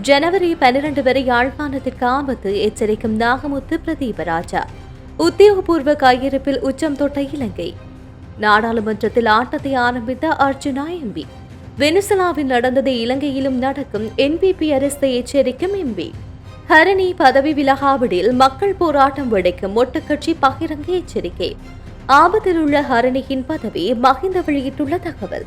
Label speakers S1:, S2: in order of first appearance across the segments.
S1: ஜனவரி பனிரெண்டு வரை யாழ்ப்பாணத்திற்கு ஆபத்து எச்சரிக்கும் நாகமுத்து பிரதீபராஜா. உத்தியோகபூர்வ கையிருப்பில் உச்சம் தொட்ட இலங்கை. நாடாளுமன்றத்தில் ஆட்டத்தை ஆரம்பித்த அர்ஜுனா எம்பி. வெனிசுலாவில் நடந்தது இலங்கையிலும் நடக்கும் என்பிபி அரசை எச்சரிக்கும் எம்பி. ஹரணி பதவி விலகாவிடில் மக்கள் போராட்டம் வெடிக்கும் ஒட்டுக்கட்சி பகிரங்க எச்சரிக்கை. ஆபத்தில் உள்ள ஹரணியின் பதவி மஹிந்த வெளியிட்டுள்ள தகவல்.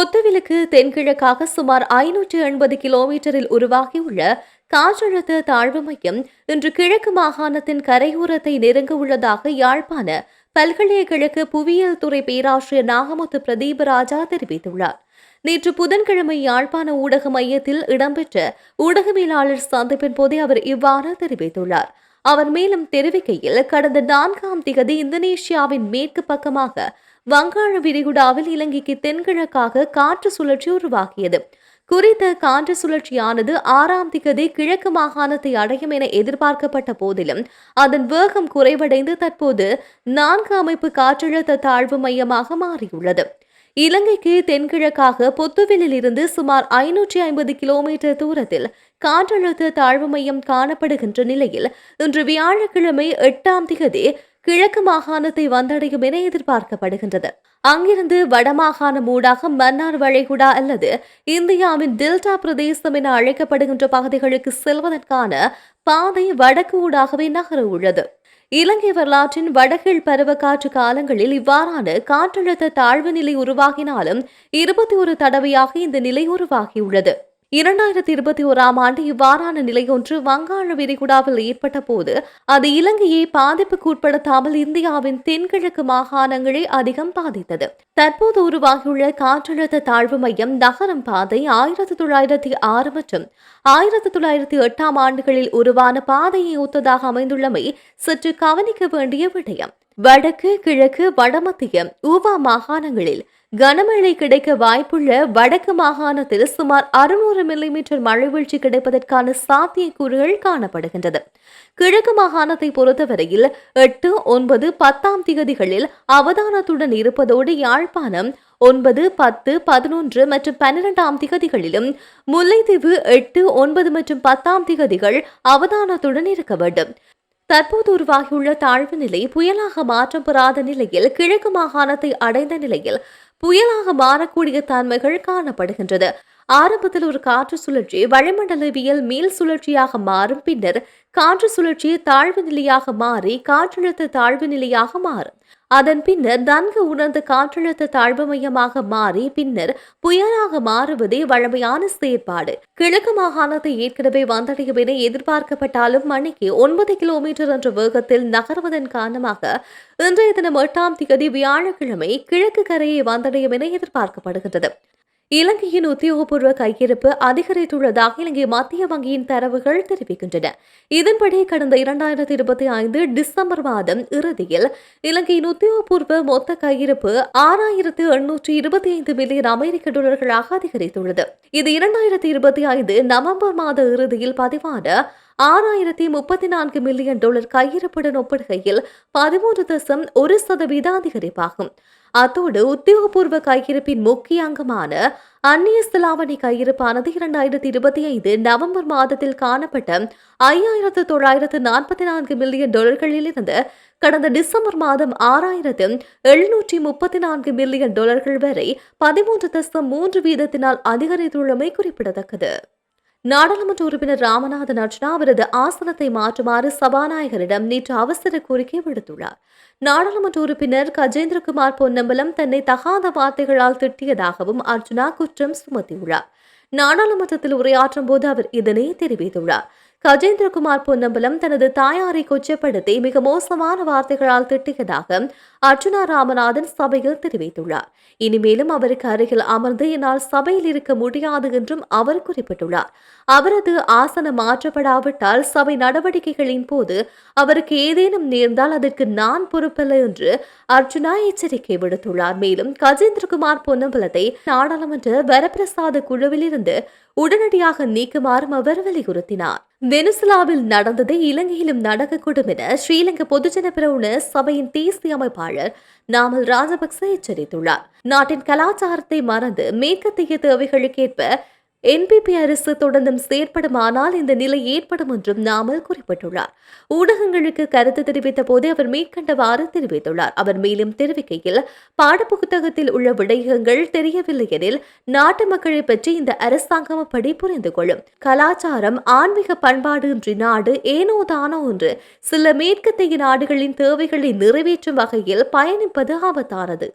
S1: பொத்துவிலுக்கு தென்கிழக்காக சுமார் ஐநூற்று எண்பது கிலோமீட்டரில் உருவாகியுள்ள காற்றழுத்த தாழ்வு மையம் இன்று கிழக்கு மாகாணத்தின் கரையோரத்தை நெருங்க உள்ளதாக யாழ்ப்பாண பல்கலைக்கழக புவியியல் துறை பேராசிரியர் நாகமுத்து பிரதீபராஜா தெரிவித்துள்ளார். நேற்று புதன்கிழமை யாழ்ப்பாண ஊடக மையத்தில் இடம்பெற்ற ஊடகவியலாளர் சந்திப்பின் போதே அவர் இவ்வாறு தெரிவித்துள்ளார். அவர் மேலும் தெரிவிக்கையில் கடந்த நான்காம் திகதி இந்தோனேஷியாவின் மேற்கு பக்கமாக வங்காள விரிகுடாவில் இலங்கைக்கு தென்கிழக்காக காற்று சுழற்சி உருவாகியது. குறித்த காற்று சுழற்சியானது ஆறாம் திகதி கிழக்கு மாகாணத்தை அடையும் என எதிர்பார்க்கப்பட்ட போதிலும் அதன் வேகம் குறைவடைந்து தற்போது நான்கு அமைப்பு காற்றழுத்த தாழ்வு மையமாக மாறியுள்ளது. இலங்கைக்கு தென்கிழக்காக பொத்துவிலில் இருந்து சுமார் ஐநூற்றி ஐம்பது கிலோமீட்டர் தூரத்தில் காற்றழுத்த தாழ்வு மையம் காணப்படுகின்ற நிலையில் இன்று வியாழக்கிழமை எட்டாம் திகதி கிழக்கு மாகாணத்தை வந்தடையும் என எதிர்பார்க்கப்படுகின்றது. அங்கிருந்து வடமாகாணம் ஊடாக மன்னார் வளைகுடா அல்லது இந்தியாவின் டெல்டா பிரதேசம் என அழைக்கப்படுகின்ற பகுதிகளுக்கு செல்வதற்கான பாதை வடக்கு ஊடாகவே நகர உள்ளது. இலங்கை வரலாற்றின் வடகிழ் பருவக்காற்று காலங்களில் இவ்வாறான காற்றழுத்த தாழ்வு நிலை உருவாகினாலும் இருபத்தி ஒரு தடவையாக இந்த நிலை உருவாகியுள்ளது. இரண்டாயிரத்தி இருபத்தி ஓராம் ஆண்டு இவ்வாறான நிலையொன்று வங்காள விரிகுடாவில் ஏற்பட்ட போது அது இலங்கையை பாதிப்புக்கு உட்படுத்தாமல் இந்தியாவின் தென்கிழக்கு மாகாணங்களை அதிகம் பாதித்தது. தற்போது உருவாகியுள்ள காற்றழுத்த தாழ்வு மையம் நகரம் பாதை ஆயிரத்தி தொள்ளாயிரத்தி ஆறு மற்றும் ஆயிரத்தி தொள்ளாயிரத்தி எட்டாம் ஆண்டுகளில் உருவான பாதையை ஒத்ததாக அமைந்துள்ளமை சற்று கவனிக்க வேண்டிய விடயம். வடக்கு கிழக்கு வடமத்திய ஊவா மாகாணங்களில் கனமழை கிடைக்க வாய்ப்புள்ள வடக்கு மாகாணத்தில் சுமார் அறுநூறு மில்லிமீட்டர் மழை வீழ்ச்சி கிடைப்பதற்கான சாத்தியக்கூறுகள் காணப்படுகின்றது. கிழக்கு மாகாணத்தை பொறுத்தவரையில் எட்டு ஒன்பது பத்தாம் திகதிகளில் அவதானத்துடன் இருப்பதோடு யாழ்ப்பாணம் ஒன்பது பத்து பதினொன்று மற்றும் பன்னிரெண்டாம் திகதிகளிலும் முல்லைத்தீவு எட்டு ஒன்பது மற்றும் பத்தாம் திகதிகள் அவதானத்துடன் இருக்க வேண்டும். தற்போது உருவாகியுள்ள தாழ்வு நிலை புயலாக மாற்றம் பெறாத நிலையில் கிழக்கு மாகாணத்தை அடைந்த நிலையில் புயலாக மாறக்கூடிய தன்மைகள் காணப்படுகின்றது. ஆரம்பத்தில் ஒரு காற்று சுழற்சி வளிமண்டலவியல் மேல் சுழற்சியாக மாறும். பின்னர் காற்று சுழற்சி தாழ்வு நிலையாக மாறி காற்றழுத்த தாழ்வு நிலையாக மாறும். அதன் பின்னர் நன்கு உணர்ந்த காற்றழுத்த தாழ்வு மையமாக மாறி பின்னர் புயலாக மாறுவதே வழமையான செயற்பாடு. கிழக்கு மாகாணத்தை ஏற்கனவே வந்தடையும் என எதிர்பார்க்கப்பட்டாலும் மணிக்கு ஒன்பது கிலோமீட்டர் என்ற வேகத்தில் நகர்வதன் காரணமாக இன்றைய தினம் எட்டாம் திகதி வியாழக்கிழமை கிழக்கு கரையை வந்தடையும் என எதிர்பார்க்கப்படுகின்றது. இலங்கையின் உத்தியோகபூர்வ கையிருப்பு அதிகரித்துள்ளதாக இலங்கை மத்திய வங்கியின் தரவுகள் தெரிவிக்கின்றன. இதன்படி கடந்த இரண்டாயிரத்தி இருபத்தி ஐந்து டிசம்பர் மாதம் இறுதியில் இலங்கையின் உத்தியோகபூர்வ மொத்த கையிருப்பு ஆறாயிரத்து எண்ணூற்றி இருபத்தி ஐந்து மில்லியன் அமெரிக்க டாலர்களாக அதிகரித்துள்ளது. இது இரண்டாயிரத்தி இருபத்தி ஐந்து நவம்பர் மாத இறுதியில் பதிவான ஆறாயிரத்தி முப்பத்தி நான்கு மில்லியன் டாலர் கையிருப்புடன் ஒப்பிடுகையில் பதிமூன்று தசம் ஒரு சதவீத அதிகரிப்பாகும். அத்தோடு உத்தியோகபூர்வ கையிருப்பின் முக்கிய அங்கமான அந்நிய செலாவணி கையிருப்பானது இரண்டாயிரத்தி இருபத்தி ஐந்து நவம்பர் மாதத்தில் காணப்பட்ட ஐயாயிரத்து தொள்ளாயிரத்து நாற்பத்தி நான்கு மில்லியன் டாலர்களில் இருந்து கடந்த டிசம்பர் மாதம் ஆறாயிரத்து எழுநூற்றி முப்பத்தி நான்கு மில்லியன் டாலர்கள் வரை பதிமூன்று தசம் மூன்று வீதத்தினால் அதிகரித்துள்ளமை குறிப்பிடத்தக்கது. நாடாளுமன்ற உறுப்பினர் ராமநாதன் அர்ஜுனா அவரது ஆசனத்தை மாற்றுமாறு சபாநாயகரிடம் நேற்று அவசர கோரிக்கை விடுத்துள்ளார். நாடாளுமன்ற உறுப்பினர் கஜேந்திரகுமார் பொன்னம்பலம் தன்னை தகாத வார்த்தைகளால் திட்டியதாகவும் அர்ஜுனா குற்றம் சுமத்தியுள்ளார். நாடாளுமன்றத்தில் உரையாற்றும் போது அவர் இதனை தெரிவித்துள்ளார். கஜேந்திரகுமார் பொன்னம்பலம் தனது தாயாரை கொச்சப்படுத்தி மிக மோசமான வார்த்தைகளால் திட்டியதாக அர்ஜுனா ராமநாதன் சபையில் தெரிவித்துள்ளார். இனிமேலும் அவருக்கு அருகில் அமர்ந்து என்னால் சபையில் இருக்க முடியாது என்றும் அவர் குறிப்பிட்டுள்ளார். அவரது ஆசனம் மாற்றப்படாவிட்டால் சபை நடவடிக்கைகளின் போது அவருக்கு ஏதேனும் நேர்ந்தால் அதற்கு நான் பொறுப்பல்ல என்று அர்ஜுனா எச்சரிக்கை விடுத்துள்ளார். மேலும் கஜேந்திரகுமார் பொன்னம்பலத்தை நாடாளுமன்ற வரப்பிரசாத குழுவில் இருந்து உடனடியாக நீக்குமாறும் அவர் வலியுறுத்தினார் வெனிசுலாவில் நடந்ததை இலங்கையிலும் நடக்கக்கூடும் என ஸ்ரீலங்கா பொதுஜன பிரவுண சபையின் தேசிய அமைப்பாளர் நாமல் ராஜபக்ச எச்சரித்துள்ளார். நாட்டின் கலாச்சாரத்தை மறந்து மேற்கத்திய தேவைகளுக்கேற்ப என்பிபி அரசு தொடர்ந்தும் செயற்படுமானால் இந்த நிலை ஏற்படும் என்றும் நாமல் குறிப்பிட்டுள்ளார். ஊடகங்களுக்கு கருத்து தெரிவித்த போது அவர் மேற்கண்டவாறு தெரிவித்துள்ளார். அவர் மேலும் தெரிவிக்கையில் பாடப்புத்தகத்தில் உள்ள விடயங்கள் தெரியவில்லை எனில் நாட்டு மக்களை பற்றி இந்த அரசாங்கம் அப்படி புரிந்து கொள்ளும். கலாச்சாரம் ஆன்மீக பண்பாடு இன்றி நாடு ஏனோ தானோ என்று சில மேற்கத்திய நாடுகளின் தேவைகளை நிறைவேற்றும் வகையில் பயணிப்பது ஆபத்தானது.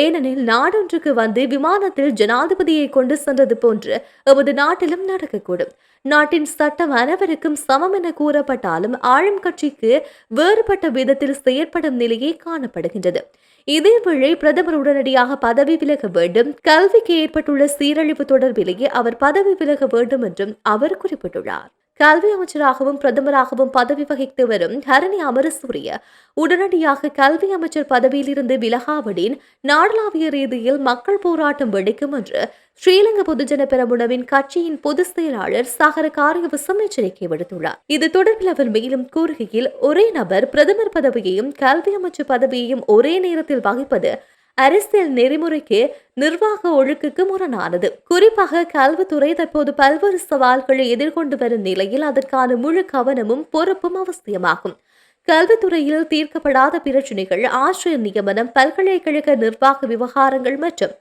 S1: ஏனெனில் நாடொன்றுக்கு வந்து விமானத்தில் ஜனாதிபதியை கொண்டு சென்றது போன்று எமது நாட்டிலும் நடக்கக்கூடும். நாட்டின் சட்டம் அனைவருக்கும் சமம் என கூறப்பட்டாலும் ஆளும் கட்சிக்கு வேறுபட்ட விதத்தில் செயற்படும் நிலையே காணப்படுகின்றது. இதேவேளை பிரதமர் உடனடியாக பதவி விலக வேண்டும். கல்விக்கு ஏற்பட்டுள்ள சீரழிவு தொடர்பிலேயே அவர் பதவி விலக வேண்டும் என்றும் அவர் குறிப்பிட்டுள்ளார். கல்வி அமைச்சராகவும் பிரதமராகவும் பதவி வகித்து வரும் ஹரணி அமரசூரிய உடனடியாக கல்வி அமைச்சர் பதவியிலிருந்து விலகாவிடின் நாடளாவிய ரீதியில் மக்கள் போராட்டம் வெடிக்கும் என்று ஸ்ரீலங்கா பொதுஜன பெரமுனவின் கட்சியின் பொதுச் செயலாளர் சாகர காரியவசம் எச்சரிக்கை விடுத்துள்ளார். இது தொடர்பில் அவர் மேலும் கூறுகையில் ஒரே நபர் பிரதமர் பதவியையும் கல்வி அமைச்சர் பதவியையும் ஒரே நேரத்தில் வகிப்பது அரசியல் நெறிமுறைக்கு நிர்வாக ஒழுக்குக்கு முரணானது. குறிப்பாக கல்வித்துறை தற்போது பல்வேறு சவால்களை எதிர்கொண்டு வரும் நிலையில் அதற்கான முழு கவனமும் பொறுப்பும் அவசியமாகும். கல்வித்துறையில் தீர்க்கப்படாத பிரச்சினைகள் ஆசிரியர் நியமனம் பல்கலைக்கழக நிர்வாக விவகாரங்கள் மற்றும்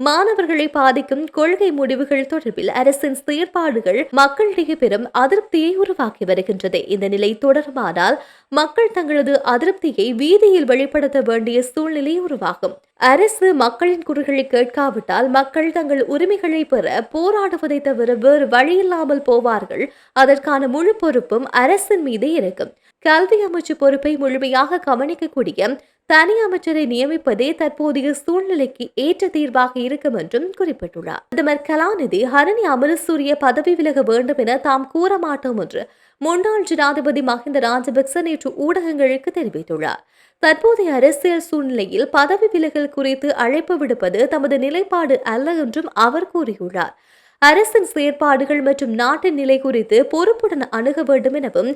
S1: மாணவர்களை பாதிக்கும் கொள்கை முடிவுகள் தொடர்பில் அரசின் செயற்பாடுகள் மக்களிடையே பெரும் அதிருப்தியை உருவாக்கி வருகின்றது. இந்த நிலை தொடருமானால் மக்கள் தங்களது அதிருப்தியை வீதியில் வெளிப்படுத்த வேண்டிய சூழ்நிலை உருவாகும். அரசு மக்களின் குறுகளை கேட்காவிட்டால் மக்கள் தங்கள் உரிமைகளை பெற போராடுவதை தவிர வேறு வழியில்லாமல் போவார்கள். அதற்கான முழு பொறுப்பும் அரசின் மீது இருக்கும். கல்வி அமைச்சு பொறுப்பை முழுமையாக கவனிக்கக்கூடிய தனி அமைச்சரை நியமிப்பதே தற்போதைய சூழ்நிலைக்கு ஏற்ற தீர்வாக இருக்கும் என்றும் குறிப்பிட்டுள்ளார். பிரதமர் கலாநிதி ஹரணி அமரசூரிய பதவி விலக வேண்டும் என தாம் கூற மாட்டோம் என்று முன்னாள் ஜனாதிபதி மஹிந்த ராஜபக்ச நேற்று ஊடகங்களுக்கு தெரிவித்துள்ளார். தற்போதைய அரசியல் சூழ்நிலையில் பதவி விலகல் குறித்து அழைப்பு விடுப்பது தமது நிலைப்பாடு அல்ல என்றும் அவர் கூறியுள்ளார். அரசின் செயற்பாடுகள் மற்றும் நாட்டின் நிலை குறித்து பொறுப்புடன் அணுக வேண்டும் எனவும்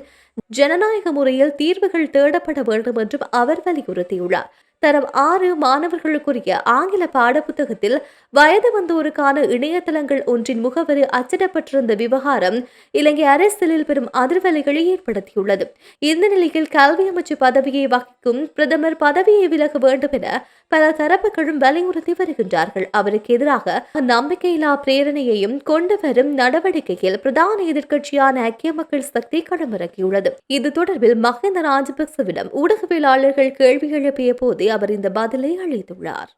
S1: ஜனநாயக முறையில் தீர்வுகள் தேடப்பட வேண்டும் என்றும் அவர் வலியுறுத்தியுள்ளார். தரம் ஆறு மாணவர்களுக்குரிய ஆங்கில பாடப்புத்தகத்தில் வயது வந்தோருக்கான இணையதளங்கள் ஒன்றின் முகவரி அச்சிடப்பட்டிருந்த விவகாரம் இலங்கை அரசியலில் பெரும் அதிர்வலைகளை ஏற்படுத்தியுள்ளது. இந்த நிலையில் கல்வி அமைச்சு பதவியை வகிக்கும் பிரதமர் பதவியை விலக வேண்டும் என பல தரப்புகளும் வலியுறுத்தி வருகின்றார்கள். அவருக்கு எதிராக நம்பிக்கையில்லா பிரேரணையையும் கொண்டு வரும் நடவடிக்கையில் பிரதான எதிர்க்கட்சியான ஐக்கிய மக்கள் சக்தி களமிறக்கியுள்ளது இது தொடர்பில் மஹிந்த ராஜபக்சவிடம் ஊடகவியலாளர்கள் கேள்வி எழுப்பிய போதே அவர் இந்த பதிலை அளித்துள்ளார்.